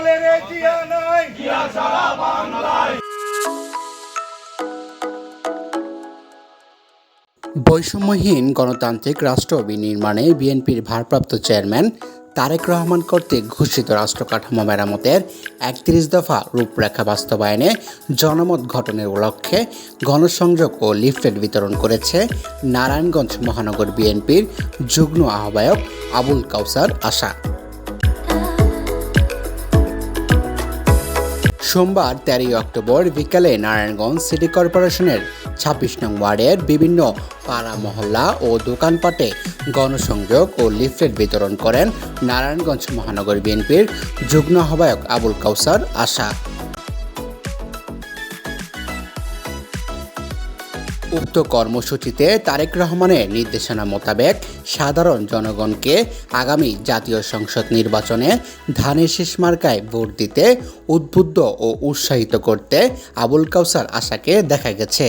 বলে রে জিয়া নাই। বৈষম্যহীন গণতান্ত্রিক রাষ্ট্র বিনির্মাণে বিএনপির ভারপ্রাপ্ত চেয়ারম্যান তারেক রহমান কর্তৃক ঘোষিত রাষ্ট্র কাঠামো মেরামতের একত্রিশ দফা রূপরেখা বাস্তবায়নে জনমত গঠনের লক্ষ্যে গণসংযোগ ও লিফলেট বিতরণ করেছে নারায়ণগঞ্জ মহানগর বিএনপির যুগ্ম আহ্বায়ক আবুল কাউসার আশা। সোমবার তেরোই অক্টোবর বিকালে নারায়ণগঞ্জ সিটি কর্পোরেশনের ছাব্বিশ নং ওয়ার্ডের বিভিন্ন পাড়া, মহল্লা ও দোকানপাটে গণসংযোগ ও লিফলেট বিতরণ করেন নারায়ণগঞ্জ মহানগর বিএনপির যুগ্ম আহ্বায়ক আবুল কাউসার আশা। উক্ত কর্মসূচিতে তারেক রহমানের নির্দেশনা মোতাবেক সাধারণ জনগণকে আগামী জাতীয় সংসদ নির্বাচনে ধানের শেষ মার্কায় ভোট দিতে উদ্বুদ্ধ ও উৎসাহিত করতে আবুল কাউসার আশাকে দেখা গেছে।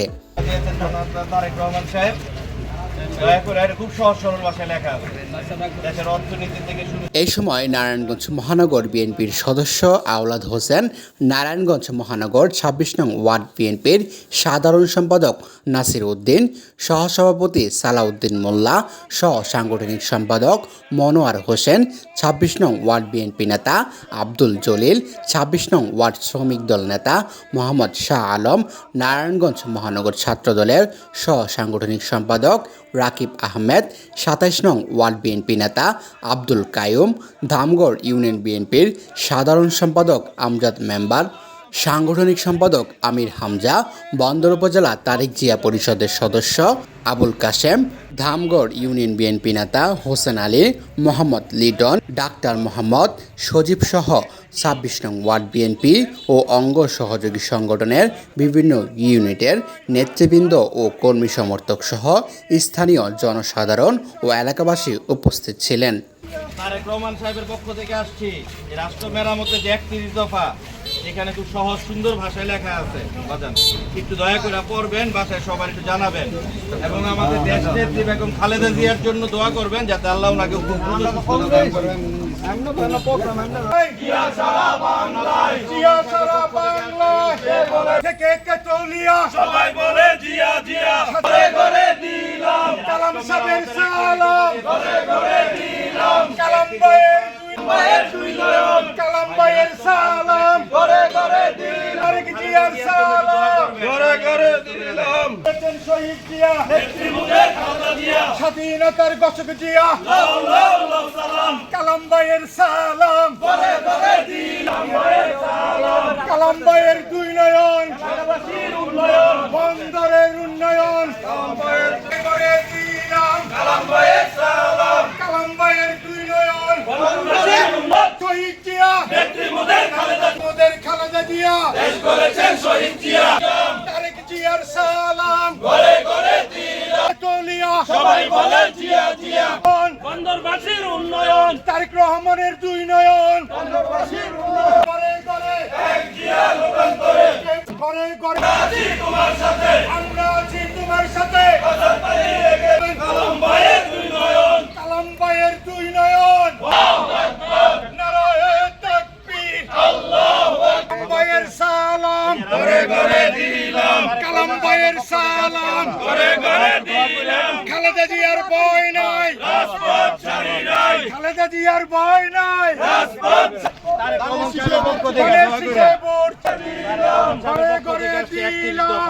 এই সময় নারায়ণগঞ্জ মহানগর বিএনপির সদস্য আওলাদ হোসেন, নারায়ণগঞ্জ মহানগর ছাব্বিশ নং ওয়ার্ড বিএনপির সাধারণ সম্পাদক নাসির উদ্দিন, সহসভাপতি সালাউদ্দিন মোল্লা, সহ সাংগঠনিক সম্পাদক মনোয়ার হোসেন, ছাব্বিশ নং ওয়ার্ড বিএনপি নেতা আব্দুল জলিল, ছাব্বিশ নং ওয়ার্ড শ্রমিক দল নেতা মোহাম্মদ শাহ আলম, নারায়ণগঞ্জ মহানগর ছাত্রদলের সহ সাংগঠনিক সম্পাদক রাকিব আহমেদ, সাতাইশ নং ওয়ার্ড বিএনপি নেতা আব্দুল কায়ুম ধামগড় ইউনিয়ন বিএনপির সাধারণ সম্পাদক আমজাদ মেম্বার সাংগঠনিক সম্পাদক আমির হামজা, বন্দর উপজেলা তারিক জিয়া পরিষদের সদস্য আবুল কাশেম, ধামগড় ইউনিয়ন বিএনপি নেতা হোসেন আলী, মোহাম্মদ লিটন, ডাক্তার মোহাম্মদ সজীব সহ ছাব্বিশ নং ওয়ার্ড বিএনপি ও অঙ্গ সহযোগী সংগঠনের বিভিন্ন ইউনিটের নেতৃবৃন্দ ও কর্মী সমর্থক সহ স্থানীয় জনসাধারণ ও এলাকাবাসী উপস্থিত ছিলেন। তারেক রহমান সাহেবের পক্ষ থেকে আসছি। রাষ্ট্র মেরামতের যে একত্রিশ দফা এখানে খুব সহজ সুন্দর ভাষায় লেখা আছে। বাজান একটু দয়া করে পড়বেন বাসায় সবার একটু জানাবেন। এবং আমাদের দেশ নেত্রী বেগম খালেদা জিয়ার জন্য দোয়া করবেন যাতে আল্লাহ ওনাকে সবাই বলে জিয়া জিয়া। ঘরে ঘরে দিলাম। কালাম সাহেবের সালাম। ঘরে ঘরে দিলাম। কালাম ভাইয়ের মায়ের দুই নয়ন। কালাম ভাইয়ের সালাম। ঘরে ঘরে দিলাম। শহীদ জিয়া স্বাধীনতার গছক জিয়া। কালাম ভাইয়ের সালাম। কালাম ভাইয়ের জিয়ার সালাম। ঘরে ঘরে সবাই বলে জিয়া জিয়া। বন্দরবাসীর উন্নয়ন। তারেক রহমানের দুই নয়ন। বন্দরবাসীর উন্নয়ন ঘরে ঘরে। এক জিয়া লোকান্তরে ঘরে ঘরে। তোমার সাথে আমরা আছি তোমার সাথে বাজার পালিয়ে গেলে কালাম ভাইয়ের দুই নয়ন কালাম ভাইয়ের দুই নয়ন নারায়ণ তাকবীর কালাম ভাইয়ের সালাম ঘরে ঘরে দিলাম কালাম সালাম ঘরে ঘরে দিলাম। খালেদা জিয়ার ভয় নাই। রাজপথ ছাড়ি নাই। খালেদা জিয়ার ভয় নাই। রাজপথ রহমান সাহেবের পক্ষ থেকে ঘরে করে ঘরে দিলাম।